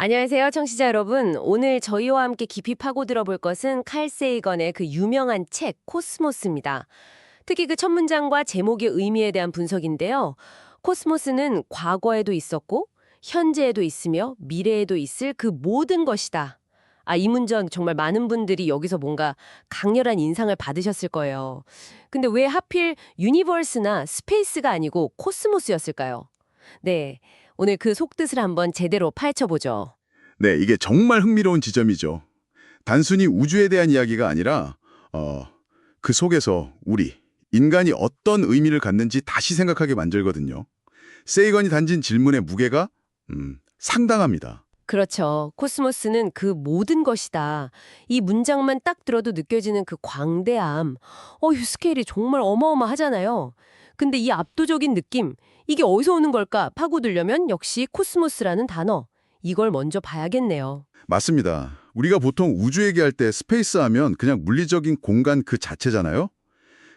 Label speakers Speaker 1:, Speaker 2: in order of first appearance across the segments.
Speaker 1: 안녕하세요, 청취자 여러분. 오늘 저희와 함께 깊이 파고 들어 볼 것은 칼 세이건의 그 유명한 책 코스모스입니다. 특히 그 첫 문장과 제목의 의미에 대한 분석인데요. 코스모스는 과거에도 있었고 현재에도 있으며 미래에도 있을 그 모든 것이다. 아, 이 문장 정말 많은 분들이 여기서 뭔가 강렬한 인상을 받으셨을 거예요. 근데 왜 하필 유니버스나 스페이스가 아니고 코스모스였을까요? 네. 오늘 그 속뜻을 한번 제대로 파헤쳐보죠.
Speaker 2: 네, 이게 정말 흥미로운 지점이죠. 단순히 우주에 대한 이야기가 아니라 어, 그 속에서 우리, 인간이 어떤 의미를 갖는지 다시 생각하게 만들거든요. 세이건이 던진 질문의 무게가 음, 상당합니다.
Speaker 1: 그렇죠. 코스모스는 그 모든 것이다. 이 문장만 딱 들어도 느껴지는 그 광대함. 어, 이 스케일이 정말 어마어마하잖아요. 근데 이 압도적인 느낌, 이게 어디서 오는 걸까 파고들려면 역시 코스모스라는 단어. 이걸 먼저 봐야겠네요.
Speaker 2: 맞습니다. 우리가 보통 우주 얘기할 때 스페이스 하면 그냥 물리적인 공간 그 자체잖아요.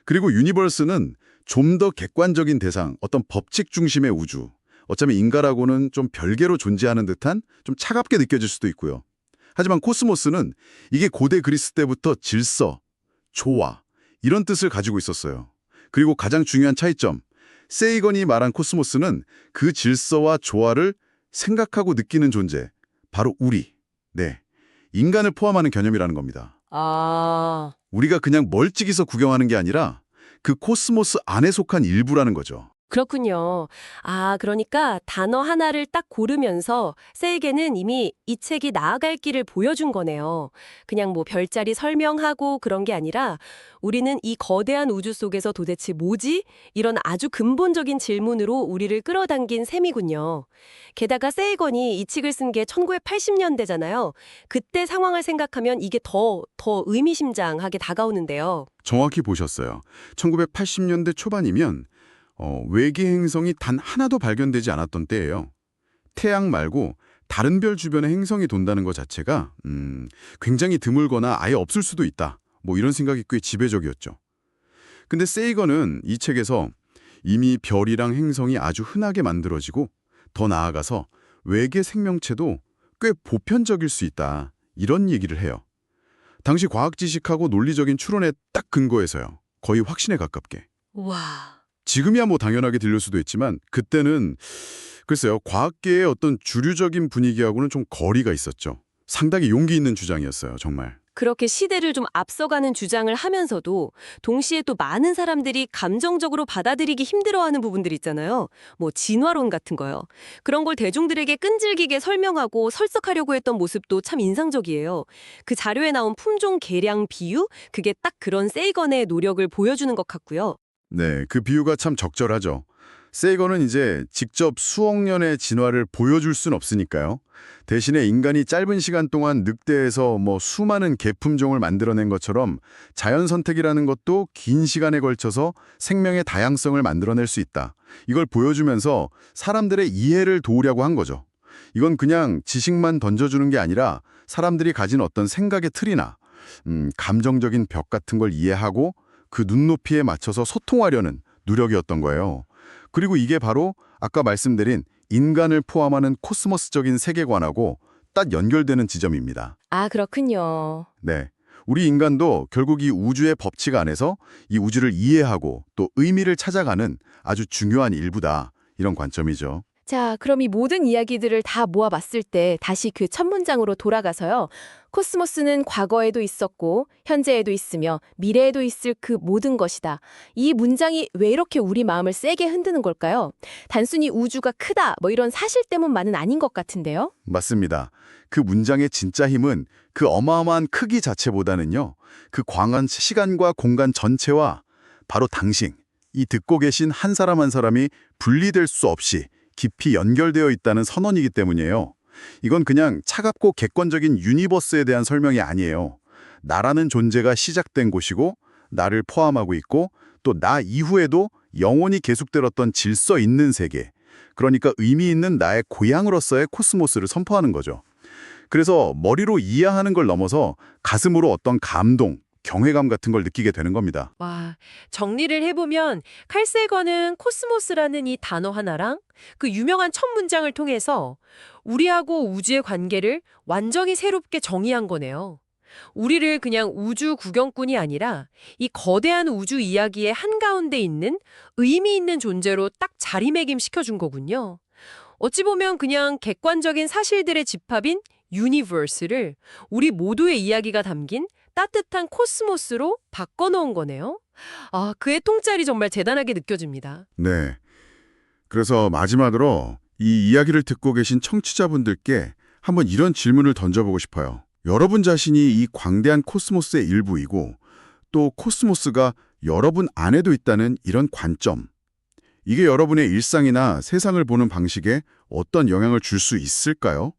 Speaker 2: 그리고 유니버스는 좀 더 객관적인 대상, 어떤 법칙 중심의 우주. 어쩌면 인간하고는 좀 별개로 존재하는 듯한 좀 차갑게 느껴질 수도 있고요. 하지만 코스모스는 이게 고대 그리스 때부터 질서, 조화 이런 뜻을 가지고 있었어요. 그리고 가장 중요한 차이점, 세이건이 말한 코스모스는 그 질서와 조화를 생각하고 느끼는 존재, 바로 우리, 네, 인간을 포함하는 개념이라는 겁니다.
Speaker 1: 아,
Speaker 2: 우리가 그냥 멀찍이서 구경하는 게 아니라 그 코스모스 안에 속한 일부라는 거죠.
Speaker 1: 그렇군요. 아, 그러니까 단어 하나를 딱 고르면서 세이게는 이미 이 책이 나아갈 길을 보여준 거네요. 그냥 뭐 별자리 설명하고 그런 게 아니라 우리는 이 거대한 우주 속에서 도대체 뭐지? 이런 아주 근본적인 질문으로 우리를 끌어당긴 셈이군요. 게다가 세이건이 이 책을 쓴 게 1980년대잖아요. 그때 상황을 생각하면 이게 더, 더 의미심장하게 다가오는데요.
Speaker 2: 정확히 보셨어요. 1980년대 초반이면 어, 외계 행성이 단 하나도 발견되지 않았던 때예요. 태양 말고 다른 별 주변에 행성이 돈다는 것 자체가 음, 굉장히 드물거나 아예 없을 수도 있다. 뭐 이런 생각이 꽤 지배적이었죠. 근데 세이건은 이 책에서 이미 별이랑 행성이 아주 흔하게 만들어지고 더 나아가서 외계 생명체도 꽤 보편적일 수 있다. 이런 얘기를 해요. 당시 과학 지식하고 논리적인 추론에 딱 근거해서요. 거의 확신에 가깝게.
Speaker 1: 와.
Speaker 2: 지금이야 뭐 당연하게 들릴 수도 있지만 그때는 글쎄요. 과학계의 어떤 주류적인 분위기하고는 좀 거리가 있었죠. 상당히 용기 있는 주장이었어요. 정말.
Speaker 1: 그렇게 시대를 좀 앞서가는 주장을 하면서도 동시에 또 많은 사람들이 감정적으로 받아들이기 힘들어하는 부분들 있잖아요. 뭐 진화론 같은 거요. 그런 걸 대중들에게 끈질기게 설명하고 설석하려고 했던 모습도 참 인상적이에요. 그 자료에 나온 품종 개량 비유 그게 딱 그런 세이건의 노력을 보여주는 것 같고요.
Speaker 2: 네, 그 비유가 참 적절하죠. 세이건은 이제 직접 수억 년의 진화를 보여줄 순 없으니까요. 대신에 인간이 짧은 시간 동안 늑대에서 뭐 수많은 개품종을 만들어낸 것처럼 자연 선택이라는 것도 긴 시간에 걸쳐서 생명의 다양성을 만들어낼 수 있다. 이걸 보여주면서 사람들의 이해를 도우려고 한 거죠. 이건 그냥 지식만 던져주는 게 아니라 사람들이 가진 어떤 생각의 틀이나 음, 감정적인 벽 같은 걸 이해하고 그 눈높이에 맞춰서 소통하려는 노력이었던 거예요. 그리고 이게 바로 아까 말씀드린 인간을 포함하는 코스모스적인 세계관하고 딱 연결되는 지점입니다.
Speaker 1: 아, 그렇군요.
Speaker 2: 네. 우리 인간도 결국 이 우주의 법칙 안에서 이 우주를 이해하고 또 의미를 찾아가는 아주 중요한 일부다. 이런 관점이죠.
Speaker 3: 자, 그럼 이 모든 이야기들을 다 모아봤을 때 다시 그 첫 문장으로 돌아가서요. 코스모스는 과거에도 있었고 현재에도 있으며 미래에도 있을 그 모든 것이다. 이 문장이 왜 이렇게 우리 마음을 세게 흔드는 걸까요? 단순히 우주가 크다 뭐 이런 사실 때문만은 아닌 것 같은데요.
Speaker 2: 맞습니다. 그 문장의 진짜 힘은 그 어마어마한 크기 자체보다는요. 그 광한 시간과 공간 전체와 바로 당신, 이 듣고 계신 한 사람 한 사람이 분리될 수 없이 깊이 연결되어 있다는 선언이기 때문이에요. 이건 그냥 차갑고 객관적인 유니버스에 대한 설명이 아니에요. 나라는 존재가 시작된 곳이고 나를 포함하고 있고 또 나 이후에도 영원히 어떤 질서 있는 세계. 그러니까 의미 있는 나의 고향으로서의 코스모스를 선포하는 거죠. 그래서 머리로 이해하는 걸 넘어서 가슴으로 어떤 감동 경외감 같은 걸 느끼게 되는 겁니다.
Speaker 1: 와, 정리를 해보면 칼세건은 코스모스라는 이 단어 하나랑 그 유명한 첫 문장을 통해서 우리하고 우주의 관계를 완전히 새롭게 정의한 거네요. 우리를 그냥 우주 구경꾼이 아니라 이 거대한 우주 이야기의 한가운데 있는 의미 있는 존재로 딱 자리매김시켜 준 거군요. 어찌 보면 그냥 객관적인 사실들의 집합인 유니버스를 우리 모두의 이야기가 담긴 따뜻한 코스모스로 바꿔놓은 거네요. 아, 그의 통찰이 정말 대단하게 느껴집니다.
Speaker 2: 네. 그래서 마지막으로 이 이야기를 듣고 계신 청취자분들께 한번 이런 질문을 던져보고 싶어요. 여러분 자신이 이 광대한 코스모스의 일부이고 또 코스모스가 여러분 안에도 있다는 이런 관점. 이게 여러분의 일상이나 세상을 보는 방식에 어떤 영향을 줄 수 있을까요?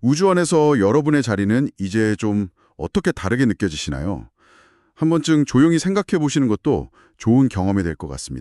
Speaker 2: 우주 안에서 여러분의 자리는 이제 좀 어떻게 다르게 느껴지시나요? 한 번쯤 조용히 생각해 보시는 것도 좋은 경험이 될 것 같습니다.